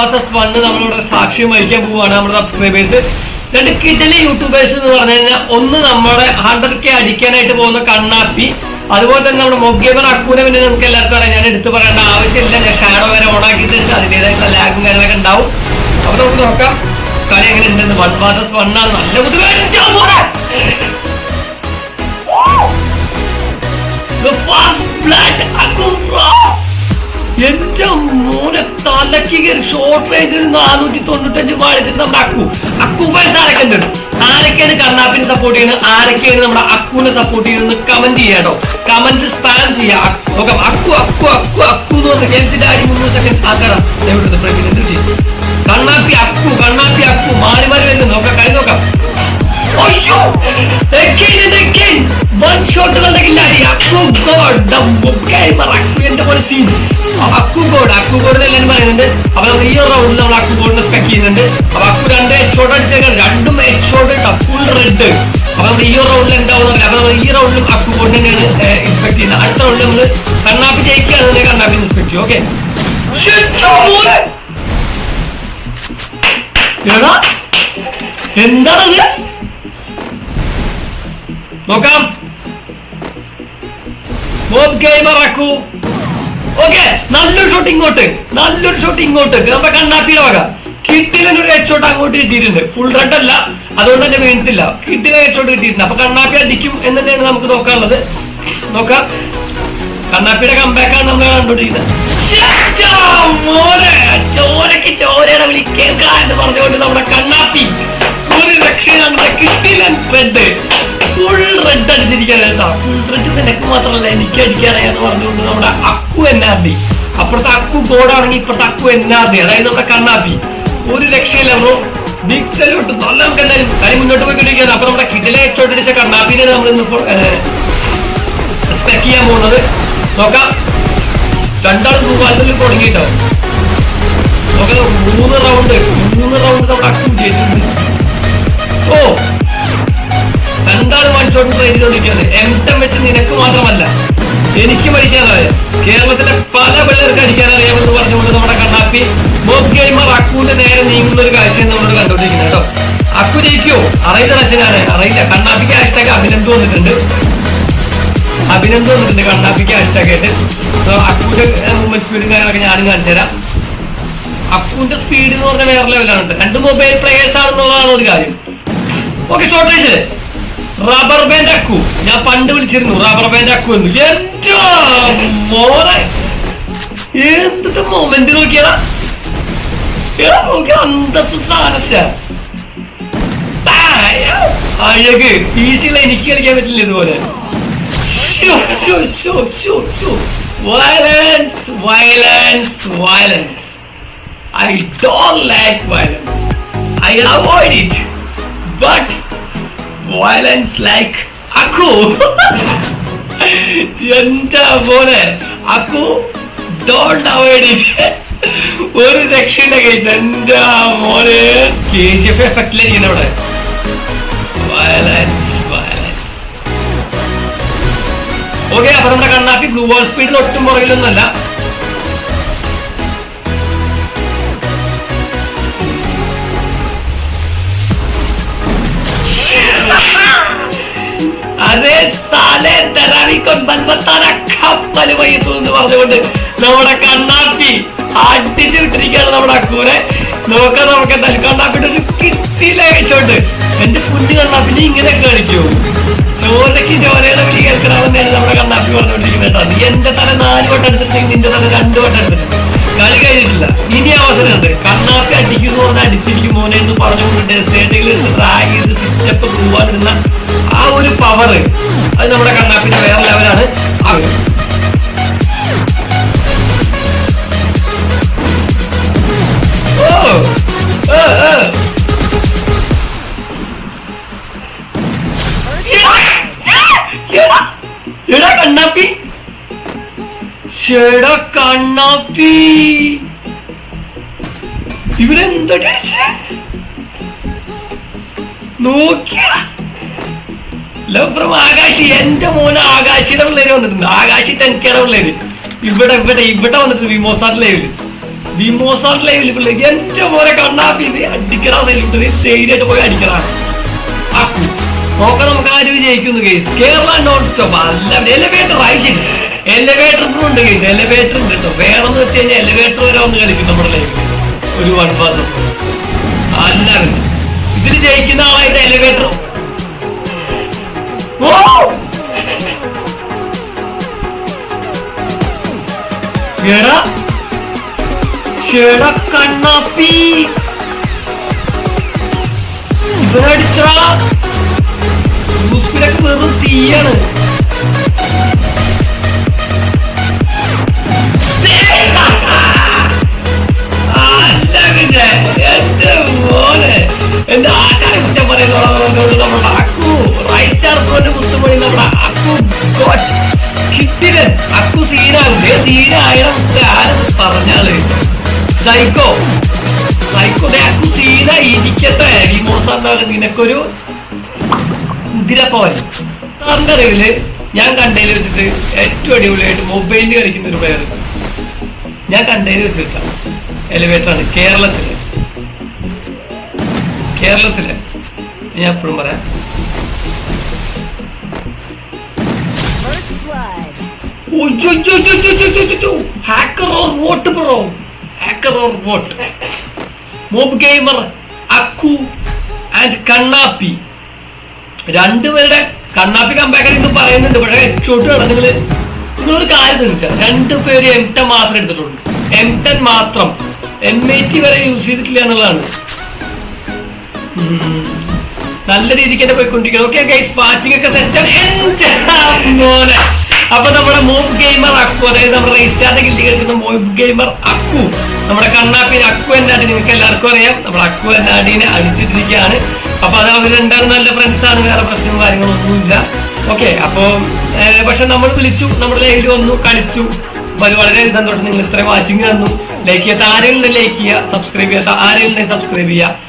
Versus one നമ്മളിവിടെ സാക്ഷ്യം വഹിക്കാൻ പോവുകയാണ് നമ്മുടെ സബ്സ്ക്രൈബേഴ്സ് രണ്ട് കിഡലി യൂട്യൂബേഴ്സ് എന്ന് പറഞ്ഞു കഴിഞ്ഞാൽ ഒന്ന് നമ്മുടെ ഹൺഡ്രഡ് കെ അടിക്കാനായിട്ട് പോകുന്ന കണ്ണാപ്പി. അതുപോലെ തന്നെ നമ്മുടെ മൊഗ്യവർ അക്കൂനെ പിന്നെ നമുക്ക് എല്ലാവർക്കും അറിയാം. ഞാൻ എടുത്തു പറയേണ്ട ആവശ്യമില്ല. ഞാൻ ഷാഡോ വരെ ഓണാക്കി ആക്കിയിട്ടുണ്ട് അതിന്റെതായിട്ടുള്ള ലാഗും കാര്യങ്ങളൊക്കെ ഉണ്ടാവും. അപ്പൊ നമുക്ക് നോക്കാം. കളി എങ്ങനെ ഉണ്ടെന്ന്. വൺ ബാസസ് വൺ ആണ് നല്ല ബുദ്ധിമുട്ട് എന്റെ മോനെ തലക്ക് ഷോർട്ട് റേഞ്ചിൽ നാനൂറ്റി തൊണ്ണൂറ്റഞ്ച് പാടിച്ചിട്ട് നമ്മുടെ അക്കു അക്കു ഫാൻസ് ആരൊക്കെ ഉണ്ട് ആരൊക്കെയാണ് കർണാപ്പിനെ സപ്പോർട്ട് ചെയ്യുന്നത് ആരൊക്കെയാണ് നമ്മുടെ അക്കുവിനെ സപ്പോർട്ട് ചെയ്യുന്നത് കമന്റ് ചെയ്യാട്ടോ കമന്റ് സ്പാം ചെയ്യാം. അക്കു അക്കു അക്കു അക്കു എന്ന് പറഞ്ഞ ഗെയിംസിന്റെ അടി മുന്നൂറ് സെക്കൻഡ് പ്രേമിക്കുന്നത് ചെയ്യും കണ്ണാപ്പി അക്കു കണ്ണാപ്പി അക്കു. മാറി മാറി വരുന്നു. നോക്കാം കളി നോക്കാം. അയ്യോ again and again one shot കളുടെയില്ല Akku god the gamer Akku പോലെ scene Akku god Akku god എല്ലാവരും പറയുന്നുണ്ട് അപ്പൊ നമ്മൾ ഈ റൗണ്ടിൽ നമ്മൾ അക്കു ഗോഡിനെ സ്പെക്ട് ചെയ്യുന്നുണ്ട്. അപ്പൊ അക്കു രണ്ട് ഹെഡ് ഷോട്ട് അടിച്ചേക്കാൻ രണ്ടും ഹെഡ് ഷോട്ട് ഫുൾ റെഡ് അപ്പൊ നമ്മൾ ഈ റൗണ്ടിൽ എന്താവുന്നില്ല അപ്പൊ നമ്മൾ ഈ റൗണ്ടിലും അക്കു ഗോഡ് തന്നെയാണ് എക്സ്പെക്ട് ചെയ്യുന്നത്. അടുത്ത റൗണ്ടിൽ നമ്മൾ കണ്ണാപ്പി ജയിക്കുകയാണെന്നുണ്ടെങ്കിൽ കണ്ണാപ്പി എക്സ്പെക്ട് ചെയ്യും ഓക്കെ എന്താണത്? നോക്കാം. ബോബ് ഗെയിമർ അക്കു ഓക്കെ നല്ലൊരു ഷോട്ട് ഇങ്ങോട്ട്. നല്ലൊരു ഷോട്ട് ഇങ്ങോട്ട്. നമ്മുടെ കണ്ണാപ്പിയുടെ വക. കിട്ടിലൊരു ഹെഡ് ഷോട്ട് അങ്ങോട്ട് കിട്ടിയിട്ടുണ്ട്. ഫുൾ റെഡ് അല്ല. അതുകൊണ്ട് തന്നെ വീണിട്ടില്ല. കിട്ടിലെ ഹെഡ് ഷോട്ട് കിട്ടിയിട്ടുണ്ട്. അപ്പൊ കണ്ണാപ്പി അടിക്കും എന്ന് തന്നെയാണ് നമുക്ക് നോക്കാനുള്ളത്. നോക്കാം. കണ്ണാപ്പിയുടെ കമ്പാക്കാണ് നമ്മൾ കണ്ടുകൊണ്ടിരിക്കുന്നത് ചോരക്ക് ചോരയുടെ വിളി കേൾക്കാം എന്ന് പറഞ്ഞുകൊണ്ട് നമ്മുടെ കണ്ണാപ്പി. ഒരു രക്ഷ നമ്മുടെ കിട്ടിലൻ റെഡ് ഫുൾ റെഡ് അടിച്ചിരിക്കാൻ കേട്ടോ. ഫുൾ റെഡ് നിനക്ക് മാത്രമല്ല എനിക്ക് അടിക്കാനായെന്ന് പറഞ്ഞുകൊണ്ട് നമ്മുടെ അക്കു എന്നാബി അപ്പുറത്തെ അക്കു ബോർഡാണെങ്കിൽ ഇപ്പുറത്തെ അക്കു എന്നാബി അതായത് നമ്മുടെ കണ്ണാപ്പി. ഒരു രക്ഷയില്ല ബ്രോ. ബിഗ് സല്യൂട്ട് നല്ല നമുക്ക് എന്തായാലും കളി മുന്നോട്ട് പോയിക്കൊണ്ടിരിക്കുകയാണ്. അപ്പൊ നമ്മുടെ കിഡിലെ ചോട്ടടിച്ച കണ്ണാപ്പിനെ നമ്മൾ ഇന്ന് സ്പെക്ക് ചെയ്യാൻ പോകുന്നത്. നോക്കാം. രണ്ടാളും ഭൂപാലത്തിൽ തുടങ്ങിയിട്ടോ നോക്കാം മൂന്ന് റൗണ്ട് മൂന്ന് റൗണ്ട് നമ്മൾ അക്കു ചെയ്തിട്ടുണ്ട് ഓ രണ്ടാളും വൺ ഷോട്ട് ട്രെയിൻ ചോദിക്കുന്നത് എം ടെം വെച്ച് നിനക്ക് മാത്രമല്ല എനിക്ക് പഠിക്കാനറിയാം കേരളത്തിലെ പല പിള്ളേർക്ക് അടിക്കാനറിയാമെന്ന് പറഞ്ഞുകൊണ്ട് നമ്മുടെ കണ്ണാപ്പി മോബ് ഗെയിമർ അക്കുവിന്റെ നേരെ നീങ്ങുന്ന ഒരു കാഴ്ചയാണ് നമ്മൾ കണ്ടുകൊണ്ടിരിക്കുന്നത് കേട്ടോ. അക്കു ജയിക്കോ? അറിയില്ല അച്ഛനാണ് അറിയില്ല. കണ്ണാപ്പിക്ക് ഹാഷ്ടാഗ് അഭിനന്ദം വന്നിട്ടുണ്ട്. അഭിനന്ദം വന്നിട്ടുണ്ട് കണ്ണാപ്പിക്ക് ഹാഷ്ടാഗ് ആയിട്ട്. So, അക്കുവിന്റെ മൂവ്മെന്റ് കാര്യങ്ങളൊക്കെ ഞാനും കാണിച്ചു തരാം. അക്കുവിന്റെ സ്പീഡ് എന്ന് പറഞ്ഞാൽ വേറെ ലെവലാണ് രണ്ട് മൊബൈൽ പ്ലേയേഴ്സ് ആണെന്നുള്ളതാണ് ഒരു കാര്യം. Okay shortage rubber band Akku ഞാൻ പണ്ട് വിളിച്ചിരുന്നു റബ്ബർ ബാൻഡ് അക്കു എന്ന്. എന്തിട്ട് മൊമെന്റ് നോക്കിയതാ? എനിക്ക് കളിക്കാൻ പറ്റില്ല ഇതുപോലെ. Violence violence violence I don't like violence I avoid it but violence like Akku എന്താ പോലെ അക്കു ഡോണ്ട് അവോയ്ഡ് ഒരു രക്ഷയില്ല കേസ്. എന്താ മോനെ? കെ ജി എഫ് എഫക്റ്റിലിരിക്കുന്ന അവിടെ. വയലൻസ് വയലൻസ് ഓക്കെ അപ്പൊ നമ്മുടെ കണ്ണാപ്പി ബ്ലൂ ബോൾ സ്പീഡിൽ ഒട്ടും പുറകിലൊന്നല്ല പറഞ്ഞുകൊണ്ട് നമ്മുടെ കണ്ണാപ്പി അടിച്ചു വിട്ടിരിക്കുകയാണ് നമ്മുടെ അക്കൂനെ. നോക്കാം നമുക്ക് എന്തായാലും കണ്ണാപ്പിട്ട് ഒരു കിട്ടിയില്ല എന്റെ കുഞ്ഞു കണ്ണാപ്പിനെ ഇങ്ങനെ കളിക്കൂ ചോരക്ക് ചോരയുടെ വിളി കേൾക്കണമെന്നാണ് നമ്മുടെ കണ്ണാപ്പി പറഞ്ഞുകൊണ്ടിരിക്കുന്നത് നീ എന്റെ തല നാല് വട്ടം എടുത്തിട്ടുണ്ടെങ്കിൽ നിന്റെ തല രണ്ട് വട്ടം എടുത്തിട്ടുണ്ട്. കളി കഴിഞ്ഞിട്ടില്ല. ഇനി അവസരമുണ്ട്. കണ്ണാപ്പി അടിക്കുന്നു പറഞ്ഞാൽ അടിച്ചിരിക്കും മോനെ എന്ന് പറഞ്ഞുകൊണ്ട് സ്റ്റേറ്റുകളിൽ ഡ്രാഗ് ചെയ്ത് സ്റ്റെപ്പ് പോവാതിരുന്ന ആ ഒരു പവർ അത് നമ്മുടെ കണ്ണാപ്പിന്റെ വേറെ ലെവലാണ് കണ്ണാപ്പി. കണ്ണാപ്പി. ഇവരെന്താ നോക്കിയ ലവ്രം ആകാശി എന്റെ മോന് ആകാശിയുടെ പിള്ളേര് വന്നിട്ടുണ്ട്. ആകാശി തെൻകയുടെ പിള്ളേര്. ഇവിടെ ഇവിടെ ഇവിടെ വന്നിട്ടുണ്ട് വിമോസാർ ലൈവിൽ. വിമോസാർ ലൈവിൽ പിള്ളേര്. എന്റെ മോനെ കണ്ണാപ്പി ഇത് അടിക്കണ സൈലിട്ട് ധൈര്യമായിട്ട് പോയി അടിക്കറാണ് ആക്കൂ നോക്കാം നമുക്ക് ആര് വിജയിക്കുന്നു കേസ് കേരള നോൺ സ്റ്റോപ്പ് അല്ല എലിവേറ്റർ ആയിട്ട് എലിവേറ്റർ ഉണ്ട് കേസ് എലിവേറ്റർ ഉണ്ട് കേട്ടോ. വേണമെന്ന് വെച്ച് കഴിഞ്ഞാൽ എലിവേറ്റർ വരെ ഒന്ന് കളിക്കും നമ്മുടെ ലൈവിൽ ഒരു വൺ പാസ് അല്ല ഇതിൽ ജയിക്കുന്ന ആളായിട്ട് എലിവേറ്റർ കണ്ണാപ്പി. യൂസ്ഫിലൊക്കെ വെറും തീയാണ്. പറഞ്ഞാൽ സൈക്കോ. സൈക്കോ സീന ഇരിക്കട്ടെ. വിമോസാറിന്റെ നിനക്കൊരു ഇന്ദിരപ്പവൻ സാറിന്റെ ഞാൻ കണ്ടതിൽ വെച്ചിട്ട് ഏറ്റവും അടിപൊളിയായിട്ട് മൊബൈലിൽ കളിക്കുന്ന ഒരു പ്ലെയർ ഞാൻ കണ്ടതിൽ വെച്ചിട്ട. എലിവേറ്റർ ആണ്. കേരളത്തിൽ. കേരളത്തിൽ. ഞാൻ എപ്പോഴും പറയാം കണ്ണാപ്പി രണ്ടുപേരുടെ കണ്ണാപ്പി കമ്പാക്കർ പറയുന്നുണ്ട്. പക്ഷേ ഹെഡ്ഷോട്ട് നിങ്ങൾ നിങ്ങളൊരു കാര്യം ശ്രമിച്ചാൽ രണ്ടുപേര് എം ടെൻ മാത്രം എടുത്തിട്ടുണ്ട്. എം ടെൻ മാത്രം. എം ഐ ടി വരെ യൂസ് ചെയ്തിട്ടില്ല എന്നുള്ളതാണ്. നല്ല രീതിക്ക് തന്നെ പോയിക്കൊണ്ടിരിക്കുന്നത് ഓക്കെ ഒക്കെ സെറ്റാണ് മോനെ. അപ്പൊ നമ്മുടെ മോബ് ഗെയിമർ അക്കു അതായത് നമ്മുടെ റീസ്റ്റാർട്ട് ഗിൽഡി കളിക്കുന്ന മോബ് ഗെയിമർ അക്കു. നമ്മുടെ കണ്ണാപ്പിന് അക്കു എന്നാടി നിങ്ങൾക്ക് എല്ലാവർക്കും അറിയാം. നമ്മുടെ അക്കു എന്നാടിനെ അടിച്ചിട്ടിരിക്കുകയാണ്. അപ്പൊ അത് അവർ രണ്ടാളും നല്ല ഫ്രണ്ട്സ് ആണ് വേറെ പ്രശ്നവും കാര്യങ്ങളൊന്നും ഇല്ല. ഓക്കെ അപ്പൊ പക്ഷെ നമ്മൾ വിളിച്ചു നമ്മുടെ ലൈവിൽ വന്നു കളിച്ചു. വളരെ സന്തോഷം. നിങ്ങൾ ഇത്രയും വാച്ചിങ് തന്നു. ലൈക്ക് ചെയ്യാത്ത ആരെങ്കിലും ലൈക്ക് ചെയ്യുക സബ്സ്ക്രൈബ് ചെയ്യാത്ത ആരെങ്കിലും സബ്സ്ക്രൈബ് ചെയ്യുക.